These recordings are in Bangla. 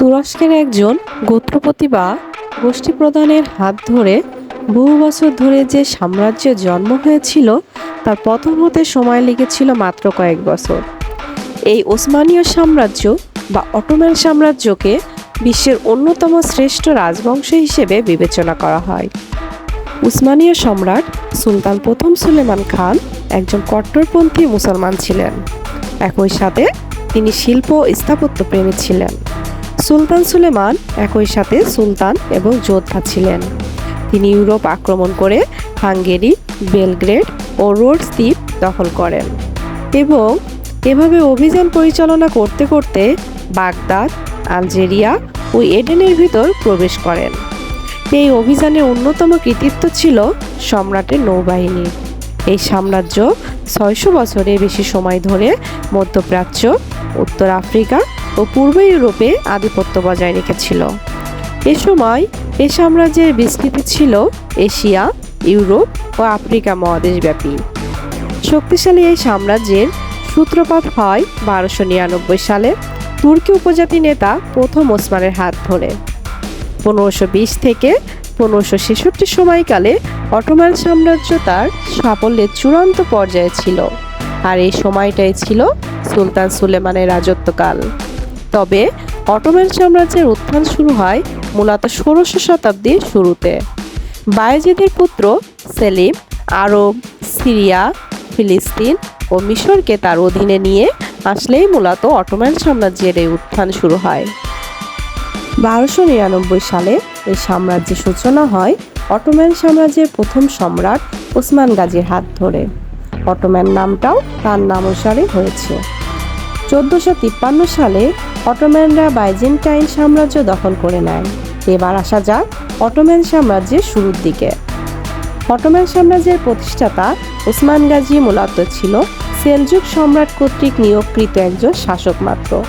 তুরস্কের একজন গোত্রপতি বা গোষ্ঠী প্রধানের হাত ধরে বহু বছর ধরে যে সাম্রাজ্যের জন্ম হয়েছিল, তার পতন হতে সময় লেগেছিল মাত্র কয়েক বছর। এই ওসমানীয় সাম্রাজ্য বা অটোম্যান সাম্রাজ্যকে বিশ্বের অন্যতম শ্রেষ্ঠ রাজবংশ হিসেবে বিবেচনা করা হয়। উসমানীয় সম্রাট সুলতান প্রথম সুলেমান খান একজন কট্টরপন্থী মুসলমান ছিলেন। একই সাথে তিনি শিল্প স্থাপত্য প্রেমী ছিলেন। সুলতান সুলেমান একই সাথে সুলতান এবং যোদ্ধা ছিলেন। তিনি ইউরোপ আক্রমণ করে হাঙ্গেরি, বেলগ্রেড ও রোডস দ্বীপ দখল করেন এবং এভাবে অভিযান পরিচালনা করতে করতে বাগদাদ, আলজেরিয়া ও এডেনের ভিতর প্রবেশ করেন। এই অভিযানের অন্যতম কৃতিত্ব ছিল সম্রাটের নৌবাহিনী। এই সাম্রাজ্য ছয়শো বছরের বেশি সময় ধরে মধ্যপ্রাচ্য উত্তর আফ্রিকা ও পূর্ব ইউরোপে আধিপত্য বজায় রেখেছিল। এ সময় এ সাম্রাজ্যের বিস্তৃতি ছিল এশিয়া, ইউরোপ ও আফ্রিকা মহাদেশব্যাপী। শক্তিশালী এই সাম্রাজ্যের সূত্রপাত হয় বারোশো নিরানব্বই সালে। তুর্কি উপজাতি নেতা প্রথম ওসমানের হাত ধরে। পনেরোশো বিশ থেকে পনেরোশো ছেষট্টি সময়কালে অটোমান সাম্রাজ্য তার সাফল্যের চূড়ান্ত পর্যায়ে ছিল। আর এই সময়টাই ছিল সুলতান সুলেমানের রাজত্বকাল। তবে অটোমান সাম্রাজ্যের উত্থান শুরু হয় মূলত ষোড়শ শতাব্দীর শুরুতে। বায়েজিদের পুত্র সেলিম আরব সিরিয়া, ফিলিস্তিন ও মিশরকে তার অধীনে নিয়ে আসলেই মূলত অটোমান সাম্রাজ্যের এই উত্থান শুরু হয়। বারোশো নিরানব্বই সালে এই সাম্রাজ্যের সূচনা হয় অটোম্যান সাম্রাজ্যের প্রথম সম্রাট ওসমান গাজীর হাত ধরে। অটোম্যান নামটাও তার নাম অনুসারে হয়েছে। চোদ্দোশো তিপ্পান্ন সালে অটোম্যানরা বাইজেন্টাইন সাম্রাজ্য দখল করে নেয়। এবার আসা যাক অটোম্যান সাম্রাজ্যের শুরুর দিকে। অটোম্যান সাম্রাজ্যের প্রতিষ্ঠাতা ওসমান গাজী মূলত ছিল সেলজুক সম্রাট কর্তৃক নিয়োগকৃত একজন শাসক মাত্র।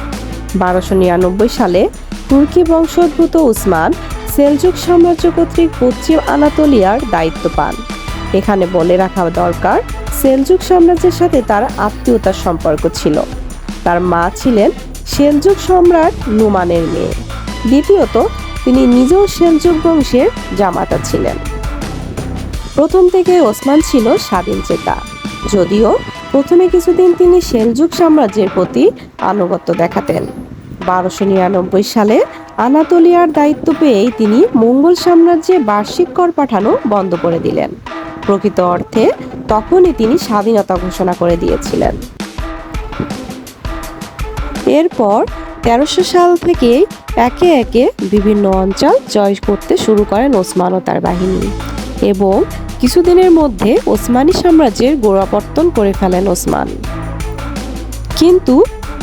বারোশো নিরানব্বই সালে তুর্কি বংশোদ্ভূত উসমান সেলজুক সাম্রাজ্য কর্তৃক পশ্চিম আনাতোলিয়ার দায়িত্ব পান। এখানে বলে রাখা দরকার সেলজুক সাম্রাজ্যের সাথে তার আত্মীয়তার সম্পর্ক ছিল। তার মা ছিলেন সেলজুক সম্রাট নুমানের মেয়ে। দ্বিতীয়ত, তিনি নিজেও সেলজুক বংশের জামাতা ছিলেন। প্রথম থেকে ওসমান ছিল স্বাধীন চেতা। যদিও প্রথমে কিছুদিন তিনি সেলজুক সাম্রাজ্যের প্রতি আনুগত্য দেখাতেন। বারোশো নিরানব্বই সালে আনাতোলিয়ার দায়িত্ব পেয়েই তিনি মঙ্গল সাম্রাজ্যে বার্ষিক কর পাঠানো বন্ধ করে দিলেন। প্রকৃত অর্থে তখনই তিনি স্বাধীনতা ঘোষণা করে দিয়েছিলেন। এরপর তেরোশো সাল থেকে একে একে বিভিন্ন অঞ্চল জয় করতে শুরু করেন ওসমান ও তার বাহিনী এবং কিছুদিনের মধ্যে ওসমানী সাম্রাজ্যের গোড়াপত্তন করে ফেলেন ওসমান। কিন্তু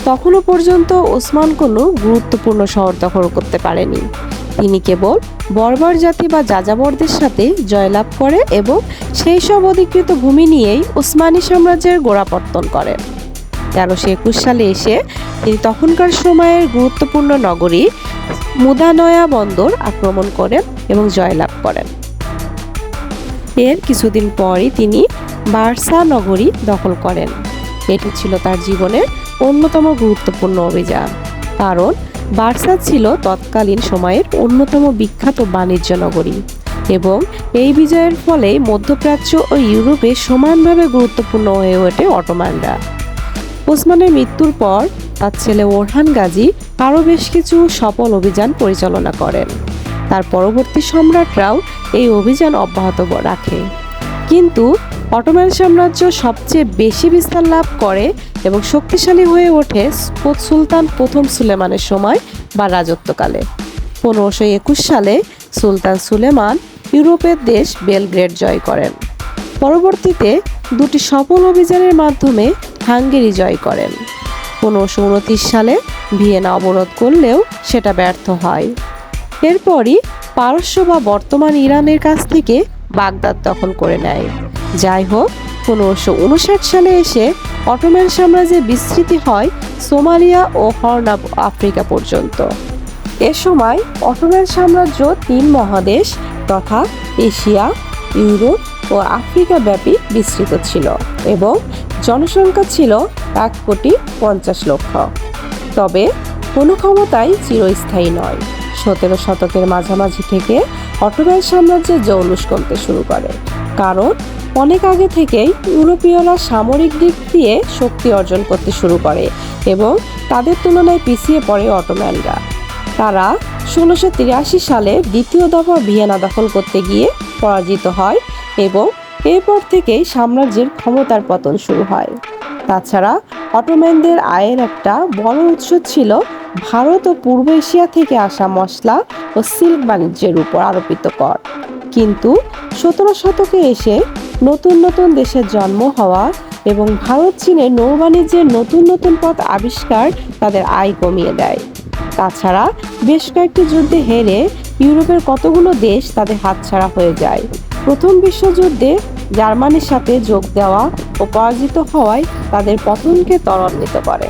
তখনও পর্যন্ত ওসমান কোনো গুরুত্বপূর্ণ শহর দখল করতে পারেনি। তিনি কেবল বর্বর জাতি বা যাযাবরদের সাথে জয়লাভ করে এবং সেই সব অধিকৃত ভূমি নিয়েই ওসমানী সাম্রাজ্যের গোড়াপত্তন করেন তেরোশো একুশ সালে এসে তিনি তখনকার সময়ের গুরুত্বপূর্ণ নগরী মুদানয়া বন্দর আক্রমণ করেন এবং জয়লাভ করেন। এর কিছুদিন পরই তিনি বার্সা নগরী দখল করেন। এটি ছিল তার জীবনের অন্যতম গুরুত্বপূর্ণ অভিযান। কারণ বার্সা ছিল তৎকালীন সময়ের অন্যতম বিখ্যাত বাণিজ্য নগরী এবং এই বিজয়ের ফলে মধ্যপ্রাচ্য ও ইউরোপে সমানভাবে গুরুত্বপূর্ণ হয়ে ওঠে অটোমানরা। ওসমানের মৃত্যুর পর তার ছেলে ওরহান গাজী আরও বেশ কিছু সফল অভিযান পরিচালনা করেন। তার পরবর্তী সম্রাটরাও এই অভিযান অব্যাহত রাখে। কিন্তু অটোম্যান সাম্রাজ্য সবচেয়ে বেশি বিস্তার লাভ করে এবং শক্তিশালী হয়ে ওঠে সুলতান প্রথম সুলেমানের সময় বা রাজত্বকালে। পনেরোশো একুশ সালে সুলতান সুলেমান ইউরোপের দেশ বেলগ্রেড জয় করেন। পরবর্তীতে দুটি সফল অভিযানের মাধ্যমে হাঙ্গেরি জয় করেন। পনেরোশো উনত্রিশ সালে ভিয়েনা অবরোধ করলেও সেটা ব্যর্থ হয়। এরপরই পারস্য বা বর্তমান ইরানের কাছ থেকে বাগদাদ দখল করে নেয়। যাই হোক, পনেরোশো উনষাট সালে এসে অটোম্যান সাম্রাজ্যের বিস্তৃতি হয় সোমালিয়া ও হর্ন আফ- আফ্রিকা পর্যন্ত। এ সময় অটোম্যান সাম্রাজ্য তিন মহাদেশ তথা এশিয়া, ইউরোপ ও আফ্রিকা ব্যাপী বিস্তৃত ছিল এবং জনসংখ্যা ছিল এক কোটি পঞ্চাশ লক্ষ। তবে কোনো ক্ষমতাই চিরস্থায়ী নয়। সতেরো শতকের মাঝামাঝি থেকে অটোম্যান সাম্রাজ্যের জৌলুস কমতে শুরু করে। কারণ অনেক আগে থেকেই ইউরোপীয়রা সামরিক দিক দিয়ে শক্তি অর্জন করতে শুরু করে এবং তাদের তুলনায় পিছিয়ে পড়ে অটোম্যানরা। তারা ষোলোশো তিরাশি সালে দ্বিতীয় দফা ভিয়েনা দখল করতে গিয়ে পরাজিত হয় এবং এরপর থেকেই সাম্রাজ্যের ক্ষমতার পতন শুরু হয়। তাছাড়া অটোম্যানদের আয়ের একটা বড় উৎস ছিল ভারত ও পূর্ব এশিয়া থেকে আসা মশলা ও সিল্ক বাণিজ্যের উপর আরোপিত কর। কিন্তু সতেরো শতকে এসে নতুন নতুন দেশের জন্ম হওয়া এবং ভারত চীনে নৌবাণিজ্যের নতুন নতুন পথ আবিষ্কার তাদের আয় কমিয়ে দেয়। তাছাড়া বেশ কয়েকটি যুদ্ধে হেরে ইউরোপের কতগুলো দেশ তাদের হাতছাড়া হয়ে যায়। প্রথম বিশ্বযুদ্ধে জার্মানির সাথে যোগ দেওয়া ও পরাজিত হওয়ায় তাদের পতনকে ত্বরান্বিত করে।